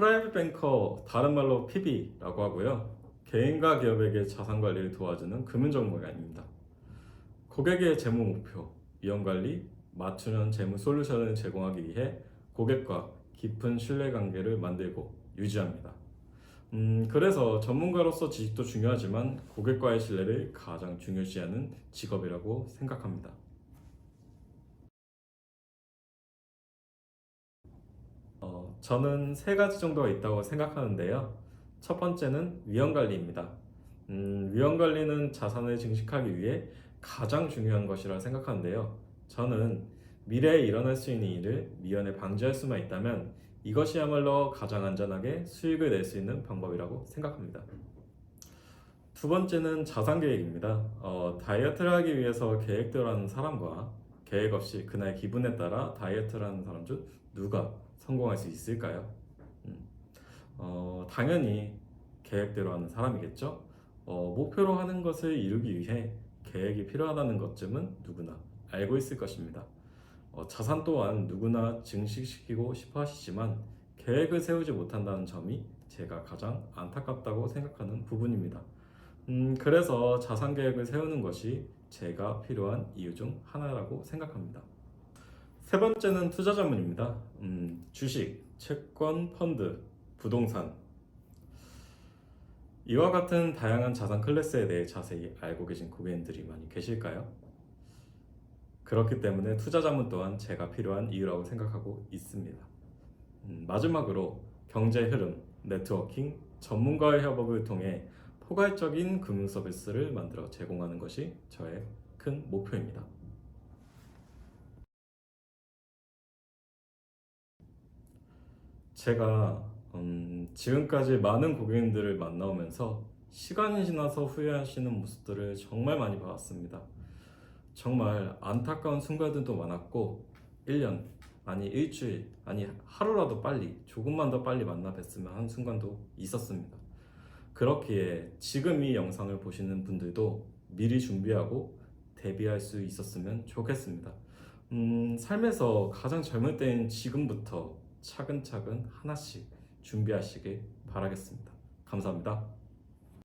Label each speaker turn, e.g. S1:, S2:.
S1: 프라이빗 뱅커 다른 말로 PB라고 하고요. 개인과 기업에게 자산 관리를 도와주는 금융 전문가입니다. 고객의 재무 목표, 위험 관리, 맞춤형 재무 솔루션을 제공하기 위해 고객과 깊은 신뢰 관계를 만들고 유지합니다. 음, 그래서 전문가로서 지식도 중요하지만 고객과의 신뢰를 가장 중요시하는 직업이라고 생각합니다. 저는 세 가지 정도가 있다고 생각하는데요. 첫 번째는 위험 관리입니다. 음, 위험 관리는 자산을 증식하기 위해 가장 중요한 것이라 생각하는데요. 저는 미래에 일어날 수 있는 일을 미연에 방지할 수만 있다면 이것이야말로 가장 안전하게 수익을 낼 수 있는 방법이라고 생각합니다. 두 번째는 자산 계획입니다. 어, 다이어트를 하기 위해서 계획대로 하는 사람과 계획 없이 그날 기분에 따라 다이어트를 하는 사람 중 누가 성공할 수 있을까요? 음, 어, 당연히 계획대로 하는 사람이겠죠. 어, 목표로 하는 것을 이루기 위해 계획이 필요하다는 것쯤은 누구나 알고 있을 것입니다. 어, 자산 또한 누구나 증식시키고 싶어 하시지만 계획을 세우지 못한다는 점이 제가 가장 안타깝다고 생각하는 부분입니다. 음, 그래서 자산 계획을 세우는 것이 제가 필요한 이유 중 하나라고 생각합니다. 세 번째는 투자 전문입니다. 음, 주식, 채권, 펀드, 부동산. 이와 같은 다양한 자산 클래스에 대해 자세히 알고 계신 고객님들이 많이 계실까요? 그렇기 때문에 투자 자문 또한 제가 필요한 이유라고 생각하고 있습니다. 음, 마지막으로 경제 흐름, 네트워킹, 전문가의 협업을 통해 포괄적인 금융 서비스를 만들어 제공하는 것이 저의 큰 목표입니다. 제가 음, 지금까지 많은 고객님들을 만나오면서 시간이 지나서 후회하시는 모습들을 정말 많이 봐왔습니다. 정말 안타까운 순간들도 많았고 1년 아니 일주일 아니 하루라도 빨리 조금만 더 빨리 만나 뵀으면 하는 순간도 있었습니다. 그렇기에 지금 이 영상을 보시는 분들도 미리 준비하고 대비할 수 있었으면 좋겠습니다. 음, 삶에서 가장 젊을 때인 지금부터 차근차근 하나씩 준비하시길 바라겠습니다. 감사합니다.